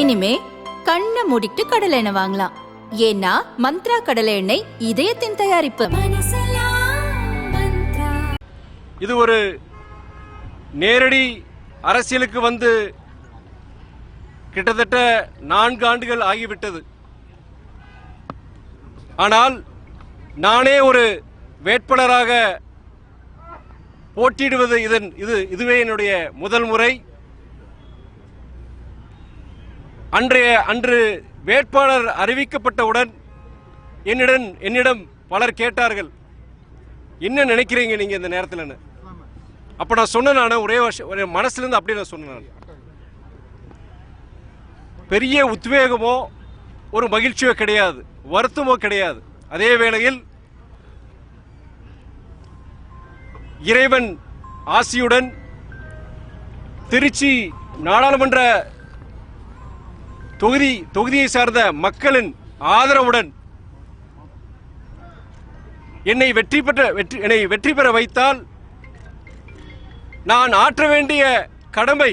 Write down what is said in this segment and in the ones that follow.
இனிமே கண்ணை மூடிட்டு கடலை எண்ணெய் வாங்கலாம். ஏன்னா மந்த்ரா கடலை எண்ணெய் இதயத்தின் தயாரிப்பு. இது ஒரு நேரடி அரசியலுக்கு வந்து கிட்டத்தட்ட நான்கு ஆண்டுகள் ஆகிவிட்டது. ஆனால் நானே ஒரு வேட்பாளராக போட்டியிடுவது இதன் இது இதுவே என்னுடைய முதல் முறை. அன்றைய அன்று வேட்பாளர் அறிவிக்கப்பட்டவுடன் என்னிடம் என்னிடம் பலர் கேட்டார்கள். என்ன நினைக்கிறீங்க நீங்க இந்த நேரத்தில் அப்ப நான் சொன்னேன் நான் ஒரே வருஷம் மனசுலேருந்து மனசுல இருந்து நான் சொன்னேன் நான். பெரிய உத்வேகமோ ஒரு மகிழ்ச்சியோ கிடையாது. வருத்தமோ கிடையாது. அதே வேளையில் இறைவன் ஆசியுடன் திருச்சி நாடாளுமன்ற தொகுதி தொகுதியை சார்ந்த மக்களின் ஆதரவுடன் என்னை வெற்றி பெற்ற வெற்றி என்னை வெற்றி பெற வைத்தால் நான் ஆற்ற வேண்டிய கடமை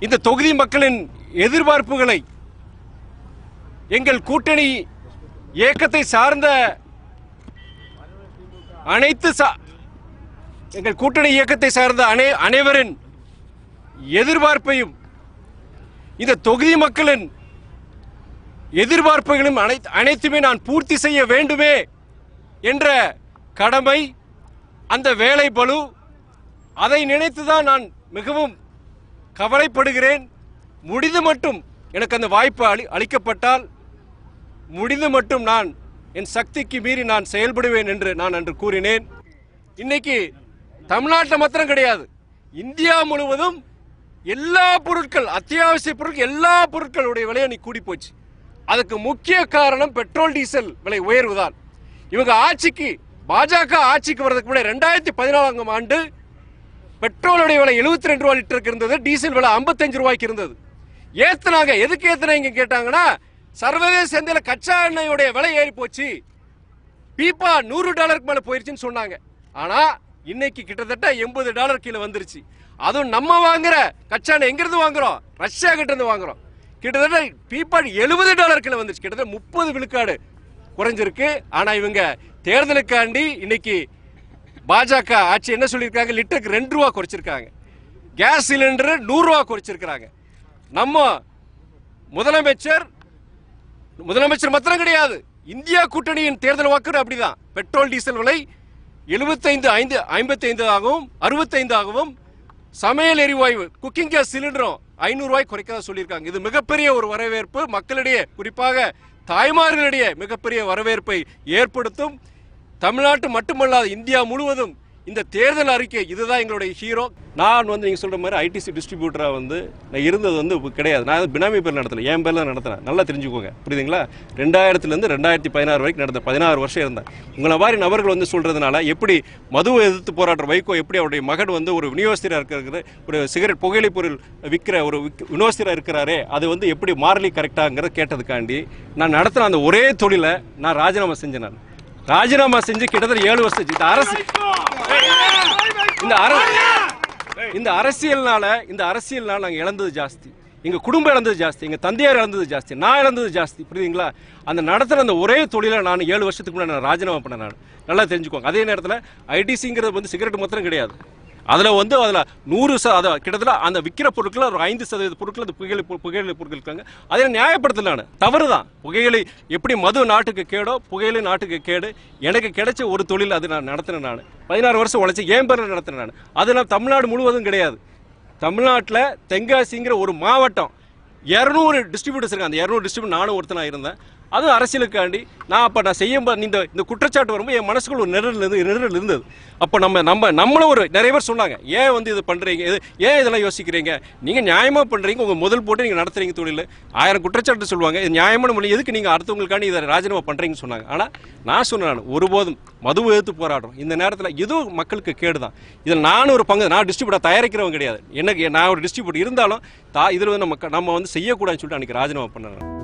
இந்த தொகுதி மக்களின் எதிர்பார்ப்புகளை எங்கள் கூட்டணி இயக்கத்தை சார்ந்த அனைத்து சா- எங்கள் கூட்டணி இயக்கத்தை சார்ந்த அனை அனைவரின் எதிர்பார்ப்பையும் இந்த தொகுதி மக்களின் எதிர்பார்ப்புகளும் அனைத்து அனைத்துமே நான் பூர்த்தி செய்ய வேண்டுமே என்ற கடமை அந்த வேலை பளு அதை நினைத்துதான் நான் மிகவும் கவலைப்படுகிறேன். முடிந்து மட்டும் எனக்கு அந்த வாய்ப்பு அளி அளிக்கப்பட்டால் முடிந்து மட்டும் நான் என் சக்திக்கு மீறி நான் செயல்படுவேன் என்று நான் அன்று கூறினேன். இன்னைக்கு தமிழ்நாட்டில் மாத்திரம் கிடையாது. இந்தியா முழுவதும் எல்லா பொருட்கள் அத்தியாவசிய பொருட்கள் எல்லா பொருட்களுடைய விலை நீ கூடி போச்சு. அதுக்கு முக்கிய காரணம் பெட்ரோல் டீசல் விலை உயர்வுதான் இவங்க ஆட்சிக்கு பாஜக ஆட்சிக்கு வர்றதுக்கு முன்னாடி ரெண்டாயிரத்தி பதினாலாம் ஆண்டு பெட்ரோலுடைய விலை 72 ரெண்டு ரூபா லிட்டருக்கு இருந்தது டீசல் விலை 55 ரூபாய்க்கு இருந்தது. ஏத்துனாங்க எதுக்கு ஏத்துனாங்க கேட்டாங்கன்னா சர்வதேச சந்தையில் கச்சா எண்ணெயோடைய விலை ஏறி போச்சு பீப்பா நூறு டாலருக்கு மேலே போயிருச்சுன்னு சொன்னாங்க. ஆனால் இன்னைக்கு கிட்டத்தட்ட எண்பது டாலர் கீழே வந்துருச்சு. அதுவும் நம்ம வாங்குற கச்சா எங்கிருந்து வாங்குறோம்? ரஷ்யா கிட்ட இருந்து வாங்குறோம். கிட்டத்தட்ட பீப்பா எழுபது டாலர் கீழே வந்துருச்சு. கிட்டத்தட்ட முப்பது விழுக்காடு குறைஞ்சிருக்கு. ஆனா இவங்க தேர்தலுக்காண்டி இன்னைக்கு பாஜக ஆட்சி என்ன சொல்லியிருக்காங்க? லிட்டருக்கு ரெண்டு ரூபா குறைச்சிருக்காங்க. கேஸ் சிலிண்டர் நூறுரூவா குறைச்சிருக்கிறாங்க. நம்ம முதலமைச்சர் முதலமைச்சர் மாத்திரம் கிடையாது. இந்தியா கூட்டணியின் தேர்தல் வாக்கு அப்படிதான். பெட்ரோல் டீசல் விலை எழுபத்தைந்து ஐந்து ஐம்பத்தி அறுபத்தைந்து ஆகவும் சமையல் எரிவாயு குக்கிங் கேஸ் சிலிண்டரும் ஐநூறு ரூபாய் சொல்லியிருக்காங்க. இது மிகப்பெரிய ஒரு வரவேற்பு. மக்களிடையே குறிப்பாக தாய்மார்களிடையே மிகப்பெரிய வரவேற்பை ஏற்படுத்தும். தமிழ்நாட்டு மட்டுமல்லாது இந்தியா முழுவதும் இந்த தேர்தல் அறிக்கை இதுதான் எங்களுடைய ஹீரோ நான் வந்து நீங்கள் சொல்கிற மாதிரி ஐடிசி டிஸ்ட்ரிபியூட்டராக வந்து நான் இருந்தது வந்து கிடையாது. நான் வந்து பினாமி பேர் நடத்தல. என் பேரில் நடத்தினேன். நல்லா தெரிஞ்சுக்கோங்க. புரியுதுங்களா? ரெண்டாயிரத்துலேருந்து ரெண்டாயிரத்தி பதினாறு வரைக்கும் நடந்த பதினாறு வருஷம் இருந்தேன். உங்களை மாதிரி நபர்கள் வந்து சொல்கிறதுனால எப்படி மதுவை எதிர்த்து போராடுற வைகோ எப்படி அவருடைய மகன் வந்து ஒரு விநியோகஸ்தராக இருக்கிற ஒரு சிகரெட் புகையிலை பொருள் விற்கிற ஒரு விநியோகஸ்தராக இருக்கிறாரே அது வந்து எப்படி மாறலி கரெக்டாங்கிறத கேட்டதுக்காண்டி நான் நடத்தின அந்த ஒரே தொழிலை நான் ராஜினாமா செஞ்சேன் நான். ராஜினாமா செஞ்சு கிட்டத்தட்ட ஏழு வருஷம் இந்த அரசு இந்த இந்த அரசியல்னால இந்த அரசியல்னால நாங்கள் இழந்தது ஜாஸ்தி. எங்க குடும்பம் இழந்தது ஜாஸ்தி எங்கள் தந்தையார் இழந்தது ஜாஸ்தி நான் இழந்தது ஜாஸ்தி புரியுதுங்களா? அந்த நடத்துகிற அந்த ஒரே தொழிலை நான் ஏழு வருஷத்துக்கு முன்னாடி நான் ராஜினாமா பண்ணேன் நான். நல்லா தெரிஞ்சுக்கோங்க. அதே நேரத்தில் ஐடிசிங்கிறது வந்து சிகரெட் மாத்திரம் கிடையாது. அதில் வந்து அதில் நூறு ச அதை கிட்டத்தட்ட அந்த விற்கிற பொருட்கள் ஒரு ஐந்து சதவீத பொருட்கள் அந்த புகையிலை புகையிலை பொருட்கள் இருக்காங்க. அதை நியாயப்படுத்தல தவறு தான் புகையிலை எப்படி மது நாட்டுக்கு கேடோ புகையிலை நாட்டுக்கு கேடு? எனக்கு கிடைச்ச ஒரு தொழில் அது நான் நடத்தினேன் நான். பதினாறு வருஷம் உழைச்சி ஏன் பேரில் நடத்தினேன் நான். அது நான் தமிழ்நாடு முழுவதும் கிடையாது. தமிழ்நாட்டில் தென்காசிங்கிற ஒரு மாவட்டம் இரநூறு டிஸ்ட்ரிபியூட்டர்ஸ் இருக்காங்க. அந்த இரநூறு டிஸ்ட்ரிபியூட் நானும் ஒருத்தனாக இருந்தேன். அதுவும் அரசியலுக்காண்டி நான் அப்போ நான் செய்யும் இந்த இந்த குற்றச்சாட்டு வரும்போது என் மனசுக்குள்ள ஒரு நிரல் இருந்து நிரல் இருந்தது. அப்போ நம்ம நம்ம நம்மளும் ஒரு நிறைய பேர் சொன்னாங்க ஏன் வந்து இது பண்ணுறீங்க இது ஏன் இதெல்லாம் யோசிக்கிறீங்க? நீங்கள் நியாயமாக பண்ணுறீங்க உங்கள் முதல் போட்டு நீங்கள் நடத்துறீங்க தொழில். ஆயிரம் குற்றச்சாட்டு சொல்லுவாங்க இது நியாயமான மொழி எதுக்கு நீங்கள் அடுத்தவங்களுக்காண்டி இதை ராஜினாமா பண்ணுறீங்கன்னு சொன்னாங்க. ஆனால் நான் சொன்னேன் நான் ஒருபோதும் மது எதிர்த்து போராடுறோம். இந்த நேரத்தில் இதுவும் மக்களுக்கு கேடு தான் இதில் நானும் ஒரு பங்கு நான் டிஸ்ட்ரிபியூட்டர் தயாரிக்கிறவங்க கிடையாது. எனக்கு நான் ஒரு டிஸ்ட்ரிபியூட்டர் இருந்தாலும் தா இதில் வந்து நம்ம நம்ம வந்து செய்யக்கூடாதுன்னு சொல்லிட்டு அன்றைக்கி ராஜினாமா பண்ணேன்